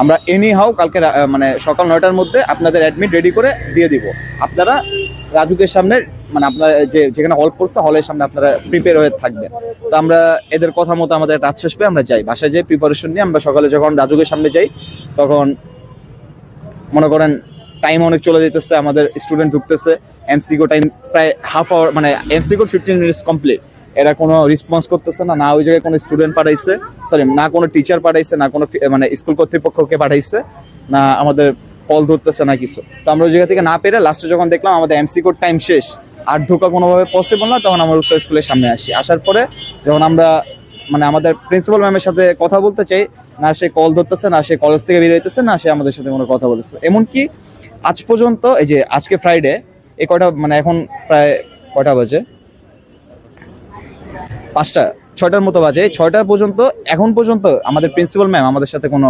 আমরা এনি হাও কালকে মানে সকাল নয়টার মধ্যে আপনাদের অ্যাডমিট রেডি করে দিয়ে দিব। আপনারা রাজুকের সামনে মানে আপনারা যে যেখানে হল পড়ছে হলের সামনে আপনারা প্রিপেয়ার হয়ে থাকবেন। তো আমরা এদের কথা মতো আমাদের একটা আশ্বাস পেয়ে আমরা যাই। বাসায় যাই প্রিপারেশন নিয়ে আমরা সকালে যখন রাজুকের সামনে যাই, তখন মনে করেন টাইম অনেক চলে যেতেছে আমাদের স্টুডেন্ট ঢুকতেছে এমসিকো টাইম প্রায় হাফ আওয়ার মানে এমসিকো ফিফটিন মিনিটস কমপ্লিট এরা কোনো রেসপন্স করতেছে না না ওই জায়গায় কোনো স্টুডেন্ট পাঠাইছে সরি না কোনো টিচার পাঠাইছে, না কোনো মানে স্কুল কর্তৃপক্ষকে পাঠাইছে, না আমাদের কল ধরতেছে, না কিছু। তো আমরা ওই জায়গা থেকে না পেরে লাস্টে যখন দেখলাম আমাদের এমসিকোর টাইম শেষ, আর ঢোকা কোনোভাবে পসিবল না, তখন আমরা উত্তর স্কুলের সামনে আসি। আসার পরে যখন আমরা মানে আমাদের প্রিন্সিপাল ম্যামের সাথে কথা বলতে চাই, না সে কল ধরতেছে, না সে কলেজ থেকে বেরিয়ে হইতেছে, না সে আমাদের সাথে কোনো কথা বলতেছে। এমনকি আজ পর্যন্ত, এই যে আজকে ফ্রাইডে এ কয়টা মানে এখন প্রায় কয়টা বাজে? পাঁচটা ছয়টার মতো বাজে। ছয়টা পর্যন্ত এখন পর্যন্ত আমাদের প্রিন্সিপাল ম্যাম আমাদের সাথে কোনো